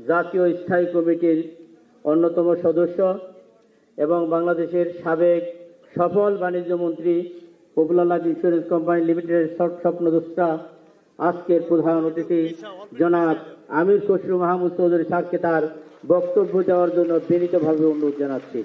জাতীয় স্থায়ী কমিটির অন্যতম সদস্য এবং বাংলাদেশের সাবেক সফল বাণিজ্য মন্ত্রী পপুলার লাইফ ইন্স্যুরেন্স কোম্পানি লিমিটেডের স্বপ্ন স্বপ্নদ্রষ্টা আজকের প্রধান অতিথি জনাব আমির খসরু মাহমুদ চৌধুরী স্যারকে তার বক্তব্য দেওয়ার জন্য বিনীতভাবে অনুরোধ জানাচ্ছি।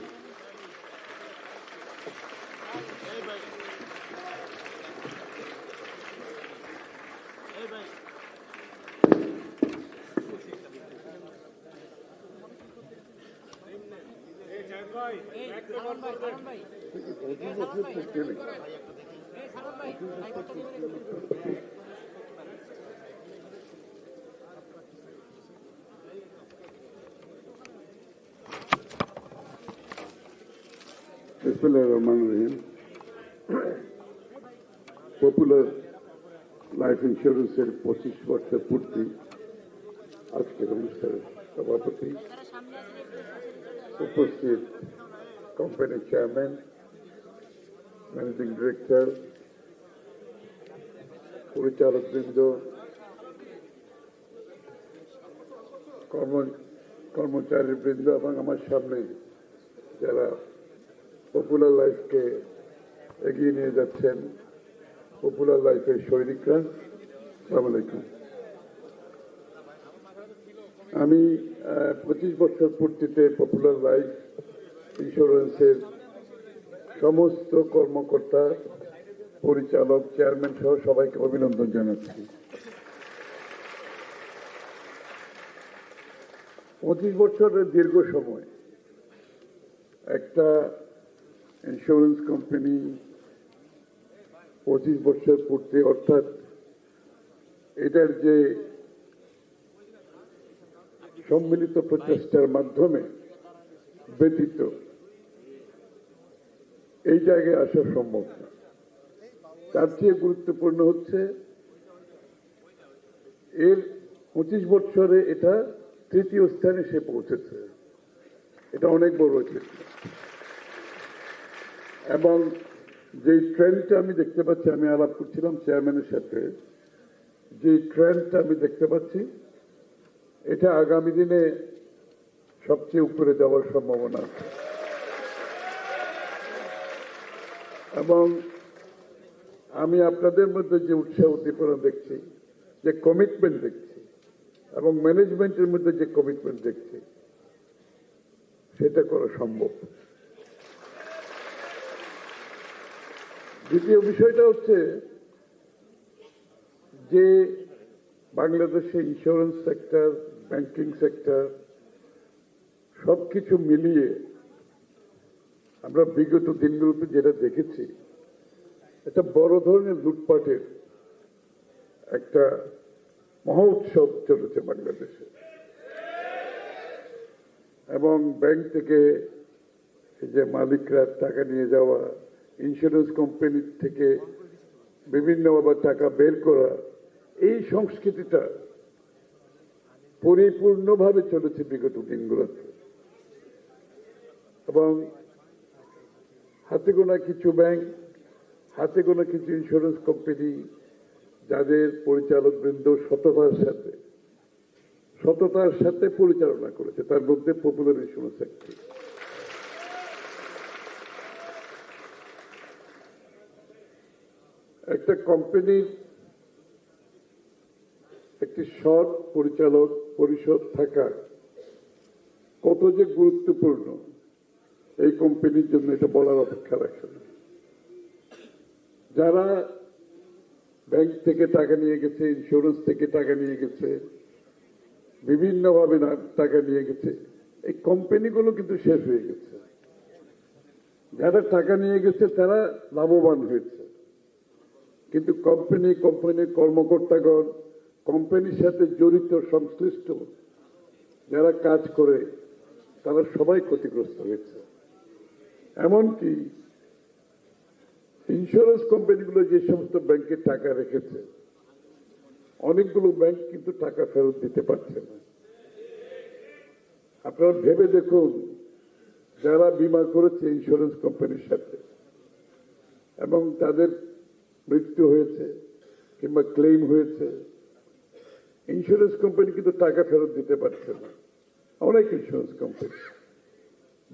বিসমুল্লাহ রহমান রহিম। পপুলার লাইফ ইন্স্যুরেন্সের পঁচিশ বছর পূর্তি। আজকের অনুষ্ঠানের সভাপতি। উপস্থিত কোম্পানির চেয়ারম্যান ম্যানেজিং ডিরেক্টর পরিচালকবৃন্দ কর্ম কর্মচারীবৃন্দ এবং আমার সামনে যারা পপুলার লাইফকে এগিয়ে নিয়ে যাচ্ছেন পপুলার লাইফের সৈনিকরা, সালাম আলাইকুম। আমি পঁচিশ বছর পূর্তিতে পপুলার লাইফ ইন্স্যুরেন্সের সমস্ত কর্মকর্তা, পরিচালক চেয়ারম্যান সহ সবাইকে অভিনন্দন জানাচ্ছি। পঁচিশ বছরের দীর্ঘ সময় একটা ইন্স্যুরেন্স কোম্পানি পঁচিশ বছর পূর্তি, অর্থাৎ এটার যে সম্মিলিত প্রচেষ্টার মাধ্যমে ব্যতীত এই জায়গায় আসা সম্ভব না। তার চেয়ে গুরুত্বপূর্ণ হচ্ছে এর পঁচিশ বছরে এটা তৃতীয় স্থানে সে পৌঁছেছে। এটা অনেক বড় ক্ষেত্র এবং যে ট্রেন্ডটা আমি দেখতে পাচ্ছি, আমি আলাপ করছিলাম চেয়ারম্যানের সাথে যে ট্রেন্ডটা আমি দেখতে পাচ্ছি এটা আগামী দিনে সবচেয়ে উপরে যাওয়ার সম্ভাবনা আছে। এবং আমি আপনাদের মধ্যে যে উৎসাহ উদ্দীপনা দেখছি, যে কমিটমেন্ট দেখছি, এবং ম্যানেজমেন্টের মধ্যে যে কমিটমেন্ট দেখছি, সেটা করা সম্ভব। দ্বিতীয় বিষয়টা হচ্ছে যে বাংলাদেশে ইন্স্যুরেন্স সেক্টর ব্যাংকিং সেক্টর সবকিছু মিলিয়ে আমরা বিগত দিনগুলোতে যেটা দেখেছি, একটা বড় ধরনের লুটপাটের একটা মহোৎসব চলেছে বাংলাদেশে। এবং ব্যাংক থেকে যে মালিকরা টাকা নিয়ে যাওয়া ইন্স্যুরেন্স কোম্পানি থেকে বিভিন্ন আবার টাকা বের করা, এই সংস্কৃতিটা পরিপূর্ণভাবে চলেছে বিগত দিনগুলোতে। এবং হাতে গোনা কিছু ব্যাংক, হাতে গোনা কিছু ইন্স্যুরেন্স কোম্পানি যাদের পরিচালক বৃন্দ সততার সাথে সততার সাথে পরিচালনা করেছে, তার মধ্যে পপুলার ইন্স্যুরেন্স একটি। একটা কোম্পানির একটি সৎ পরিচালক পরিষদ থাকা কত যে গুরুত্বপূর্ণ, এই কোম্পানির জন্য এটা বলার অপেক্ষা রাখে না। যারা ব্যাংক থেকে টাকা নিয়ে গেছে ইন্স্যুরেন্স থেকে টাকা নিয়ে গেছে, বিভিন্নভাবে টাকা নিয়ে গেছে, এই কোম্পানিগুলো কিন্তু শেষ হয়ে গেছে। যারা টাকা নিয়ে গেছে, তারা লাভবান হয়েছে। কিন্তু কোম্পানি, কোম্পানির কর্মকর্তাগণ কোম্পানির সাথে জড়িত সংশ্লিষ্ট যারা কাজ করে, তারা সবাই ক্ষতিগ্রস্ত হয়েছে। এমনকি ইন্স্যুরেন্স কোম্পানিগুলো যে সমস্ত ব্যাংকে টাকা রেখেছে, অনেকগুলো ব্যাংক কিন্তু টাকা ফেরত দিতে পারছে না। আপনারা ভেবে দেখুন, যারা বিমা করেছে ইন্স্যুরেন্স কোম্পানির সাথে, এবং তাদের মৃত্যু হয়েছে কিংবা ক্লেম হয়েছে ইন্স্যুরেন্স কোম্পানি কিন্তু টাকা ফেরত দিতে পারছে না। অনেক ইন্স্যুরেন্স কোম্পানি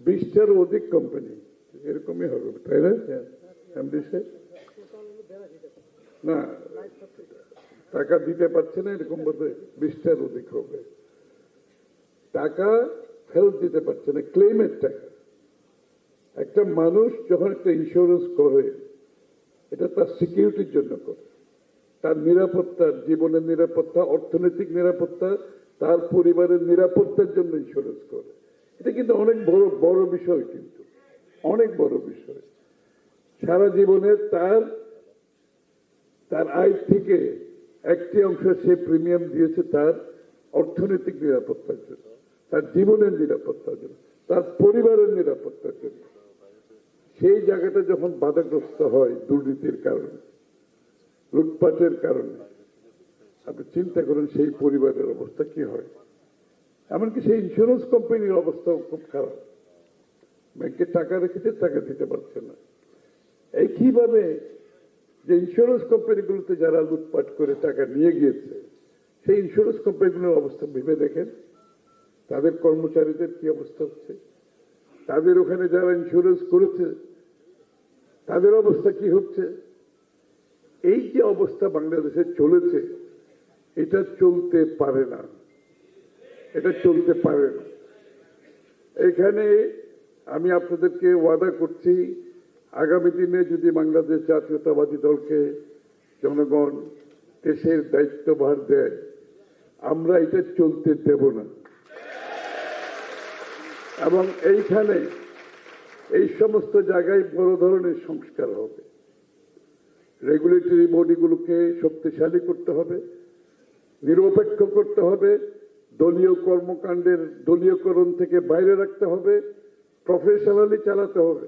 বিশটারও অধিক কোম্পানি এরকমই হবে তাই না? না টাকা দিতে পারছে না এরকম বোধ বিশটার অধিক হবে। টাকা ফেরত দিতে পারছে না ক্লেমের টাকা। একটা মানুষ যখন একটা ইন্স্যুরেন্স করে এটা তার সিকিউরিটির জন্য করে। তার নিরাপত্তা, জীবনের নিরাপত্তা, অর্থনৈতিক নিরাপত্তা, তার পরিবারের নিরাপত্তার জন্য ইন্স্যুরেন্স করে। এটা কিন্তু অনেক বড় বড় বিষয় কিন্তু। অনেক বড় বিষয়। সারা জীবনে তার তার আয় থেকে একটি অংশ সে প্রিমিয়াম দিয়েছে তার অর্থনৈতিক নিরাপত্তার জন্য, তার জীবনের নিরাপত্তার জন্য, তার পরিবারের নিরাপত্তার জন্য। সেই জায়গাটা যখন বাধাগ্রস্ত হয় দুর্নীতির কারণে লুটপাটের কারণে। আপনি চিন্তা করেন সেই পরিবারের অবস্থা কি হয়। এমনকি সেই ইন্স্যুরেন্স কোম্পানির অবস্থাও খুব খারাপ। ব্যাংকে টাকা রেখেছে, টাকা দিতে পারছে না। একইভাবে যে ইন্স্যুরেন্স কোম্পানিগুলোতে যারা লুটপাট করে টাকা নিয়ে গিয়েছে, সেই ইন্স্যুরেন্স কোম্পানিগুলোর অবস্থা ভেবে দেখেন? তাদের কর্মচারীদের কি অবস্থা হচ্ছে? তাদের ওখানে যারা ইন্স্যুরেন্স করেছে, তাদের অবস্থা কি হচ্ছে? এই যে অবস্থা বাংলাদেশে চলেছে, এটা চলতে পারে না। এটা চলতে পারে না। এখানে আমি আপনাদেরকে ওয়াদা করছি, আগামী দিনে যদি বাংলাদেশ জাতীয়তাবাদী দলকে জনগণ দেশের দায়িত্বভার দেয়, আমরা এটা চলতে দেব না। এবং এইখানে এই সমস্ত জায়গায় বড় ধরনের সংস্কার হবে। রেগুলেটরি বডিগুলোকে শক্তিশালী করতে হবে, নিরপেক্ষ করতে হবে, দলীয় কর্মকাণ্ডের দলীয়করণ থেকে বাইরে রাখতে হবে প্রফেশনালি চালাতে হবে।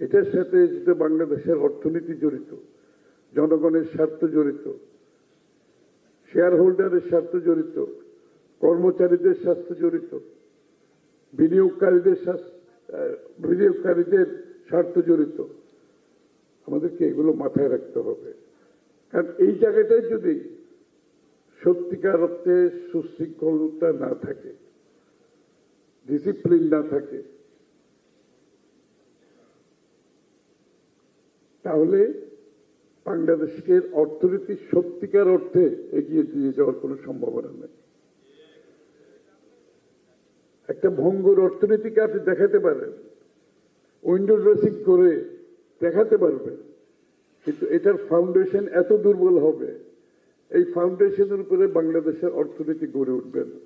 এটার সাথে যেটা বাংলাদেশের অর্থনীতি জড়িত, জনগণের স্বার্থ জড়িত শেয়ার হোল্ডারের স্বার্থ জড়িত, কর্মচারীদের স্বার্থ জড়িত, বিনিয়োগকারীদের বিনিয়োগকারীদের স্বার্থ জড়িত। আমাদেরকে এগুলো মাথায় রাখতে হবে। কারণ এই জায়গাটায় যদি সত্যিকার অর্থে সুশৃঙ্খলতা না থাকে ডিসিপ্লিন না থাকে, তাহলে বাংলাদেশকে অর্থনীতি সত্যিকার অর্থে এগিয়ে দিয়ে যাওয়ার কোনো সম্ভাবনা নেই। একটা ভঙ্গুর অর্থনীতিকে আপনি দেখাতে পারেন। উইন্ডো ড্রেসিং করে দেখাতে পারবে। কিন্তু এটার ফাউন্ডেশন এত দুর্বল হবে, এই ফাউন্ডেশনের উপরে বাংলাদেশের অর্থনীতি গড়ে উঠবে। না।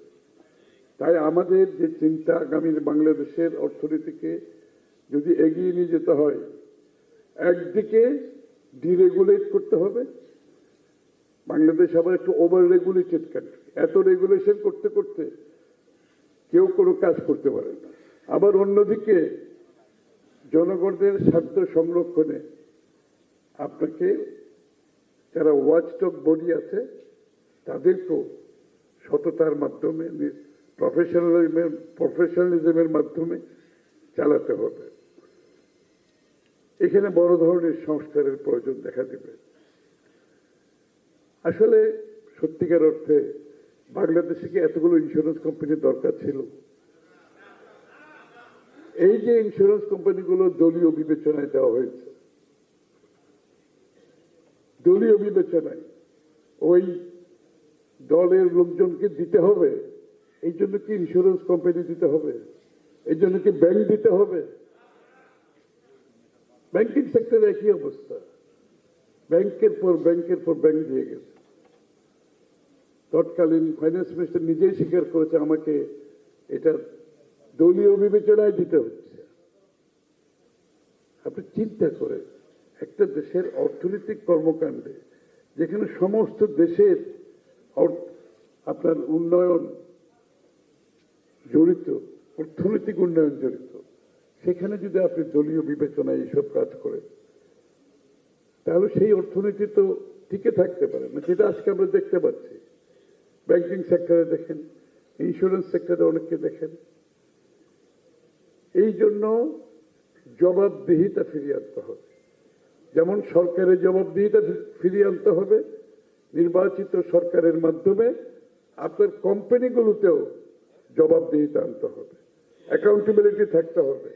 তাই আমাদের যে চিন্তা আগামীর বাংলাদেশের অর্থনীতিকে যদি এগিয়ে নিয়ে যেতে হয়, একদিকে ডিরেগুলেট করতে হবে, বাংলাদেশ আবার একটু ওভার রেগুলেটেড কান্ট্রি এত রেগুলেশন করতে করতে কেউ কোনো কাজ করতে পারে না। আবার অন্যদিকে জনগণের স্বার্থ সংরক্ষণে আপনাকে যারা ওয়াচটক বডি আছে, তাদেরকেও সততার মাধ্যমে প্রফেশনালিজমের প্রফেশনালিজমের মাধ্যমে চালাতে হবে। এখানে বড় ধরনের সংস্কারের প্রয়োজন দেখা দেবে। আসলে সত্যিকার অর্থে বাংলাদেশে কি এতগুলো ইন্স্যুরেন্স কোম্পানির দরকার ছিল? এই যে ইন্স্যুরেন্স কোম্পানিগুলো দলীয় বিবেচনায় দেওয়া হয়েছে, দলীয় বিবেচনায় ওই দলের লোকজনকে দিতে হবে, এই জন্য কি ইন্স্যুরেন্স কোম্পানি দিতে হবে, এই জন্য কি ব্যাংক দিতে হবে? ব্যাংকিং সেক্টরে একই অবস্থা। ব্যাংকের পর ব্যাংকের পর ব্যাংক দিয়ে গেছে। তৎকালীন ফাইন্যান্স মিনিস্টার নিজেই স্বীকার করেছে আমাকে এটা দলীয় বিবেচনায় দিতে হচ্ছে। আপনি চিন্তা করে একটা দেশের অর্থনৈতিক কর্মকাণ্ডে যেখানে সমস্ত দেশের আপনার উন্নয়ন জড়িত, অর্থনৈতিক উন্নয়ন জড়িত, সেখানে যদি আপনি দলীয় বিবেচনায় এইসব কাজ করেন, তাহলে সেই অর্থনীতি তো টিকে থাকতে পারে না, যেটা আজকে আমরা দেখতে পাচ্ছি। ব্যাংকিং সেক্টরে দেখেন ইন্স্যুরেন্স সেক্টরে অনেককে দেখেন। এই জন্য জবাবদিহিতা ফিরিয়ে আনতে হবে। যেমন সরকারের জবাবদিহিতা ফিরিয়ে আনতে হবে, নির্বাচিত সরকারের মাধ্যমে আপনার কোম্পানিগুলোতেও জবাবদিহিতা আনতে হবে। অ্যাকাউন্টেবিলিটি থাকতে হবে।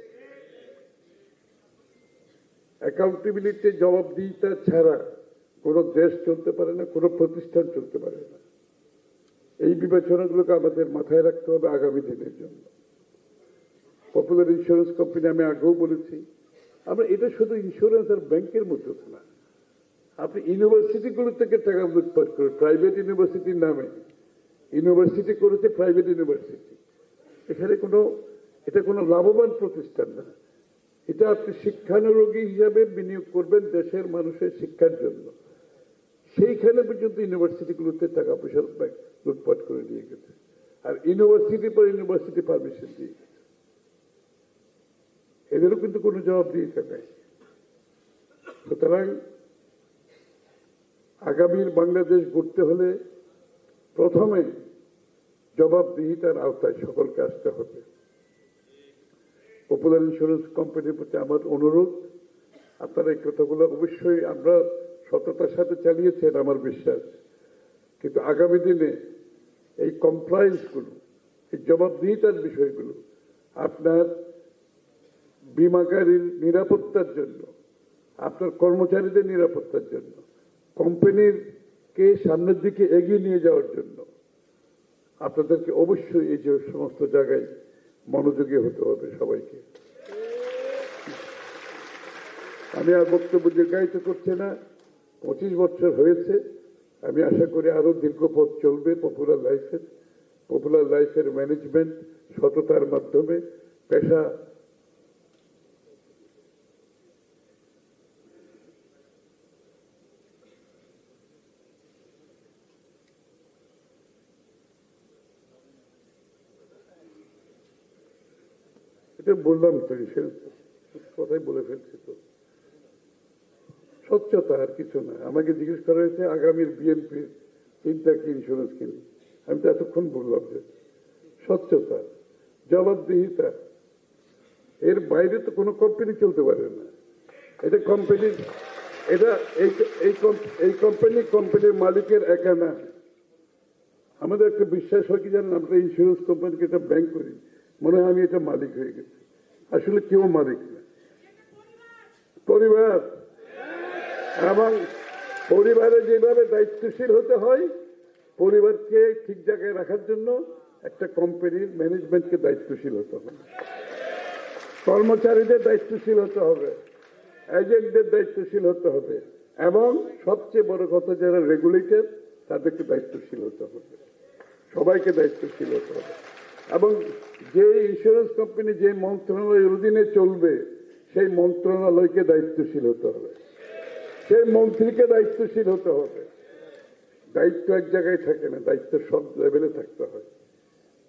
অ্যাকাউন্টেবিলিটি জবাবদিহিতা ছাড়া কোনো দেশ চলতে পারে না, কোনো প্রতিষ্ঠান চলতে পারে না। এই বিবেচনাগুলোকে আমাদের মাথায় রাখতে হবে আগামী দিনের জন্য। পপুলার ইন্স্যুরেন্স কোম্পানি আমি আগেও বলেছি। আমরা এটা শুধু ইন্স্যুরেন্স আর ব্যাংকের মধ্যে না। আপনি ইউনিভার্সিটিগুলো থেকে টাকা লুটপাট করে প্রাইভেট ইউনিভার্সিটির নামে ইউনিভার্সিটি করেছে প্রাইভেট ইউনিভার্সিটি এখানে কোনো, এটা কোনো লাভবান প্রতিষ্ঠান না। এটা আপনি শিক্ষানুরোগী হিসাবে বিনিয়োগ করবেন দেশের মানুষের শিক্ষার জন্য। সেইখানে পর্যন্ত ইউনিভার্সিটিগুলোতে টাকা পয়সা লুটপাট করে নিয়ে গেছে। আর ইউনিভার্সিটি পর ইউনিভার্সিটি পারমিশন দিয়ে এদেরও কিন্তু কোনো জবাব দিয়েছে নাই। সুতরাং আগামীর বাংলাদেশ গড়তে হলে প্রথমে জবাবদিহিতার আওতায় সকলকে আসতে হবে। পপুলার ইন্স্যুরেন্স কোম্পানির প্রতি আমার অনুরোধ, আপনারা এই কথাগুলো অবশ্যই আমরা সততার সাথে চালিয়েছেন, আমার বিশ্বাস। কিন্তু আগামী দিনে এই কমপ্লায়েন্সগুলো এই জবাবদিহিতার বিষয়গুলো আপনার বিমাকারীর নিরাপত্তার জন্য, আপনার কর্মচারীদের নিরাপত্তার জন্য, কোম্পানির কে সামনের দিকে এগিয়ে নিয়ে যাওয়ার জন্য, আপনাদেরকে অবশ্যই এই যে সমস্ত জায়গায় মনোযোগী হতে হবে সবাইকে। আমি আর বক্তব্য দীর্ঘায়িত করছি না, পঁচিশ বছর হয়েছে, আমি আশা করি আরও দীর্ঘ পথ চলবে পপুলার লাইফের পপুলার লাইফের ম্যানেজমেন্ট সততার মাধ্যমে, পেশা বললাম তো কথাই বলে ফেলছি তো। স্বচ্ছতা আর কিছু না। আমাকে জিজ্ঞেস করা হয়েছে, আগামীর বিএনপির তিনটা কি ইন্স্যুরেন্স কিনি আমি তো এতক্ষণ বললাম যে স্বচ্ছতা জবাবদিহিতা। এর বাইরে তো কোনো কোম্পানি চলতে পারে না। এটা কোম্পানির এটা এই কোম্পানি কোম্পানির মালিকের একা না আমাদের একটা বিশ্বাস হয় কি জানেন, আমরা ইন্স্যুরেন্স কোম্পানিকে একটা ব্যাংক করি। মনে হয় আমি এটা মালিক হয়ে গেছি। আসলে কেউ মালিক না। পরিবার। এবং পরিবারে যেভাবে দায়িত্বশীল হতে হয়, পরিবারকে ঠিক জায়গায় রাখার জন্য একটা কোম্পানির ম্যানেজমেন্টকে দায়িত্বশীল হতে হবে। কর্মচারীদের দায়িত্বশীল হতে হবে। এজেন্টদের দায়িত্বশীল হতে হবে। এবং সবচেয়ে বড় কথা, যারা রেগুলেটর তাদেরকে দায়িত্বশীল হতে হবে। সবাইকে দায়িত্বশীল হতে হবে। এবং যে ইন্স্যুরেন্স কোম্পানি যে মন্ত্রণালয়ের অধীনে চলবে, সেই মন্ত্রণালয়কে দায়িত্বশীল হতে হবে। সেই মন্ত্রীকে দায়িত্বশীল হতে হবে। দায়িত্ব এক জায়গায় থাকে না, দায়িত্ব সব লেভেলে থাকতে হয়।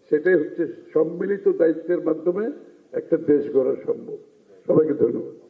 সেটাই হচ্ছে সম্মিলিত দায়িত্বের মাধ্যমে একটা দেশ গড়া সম্ভব। সবাইকে ধন্যবাদ।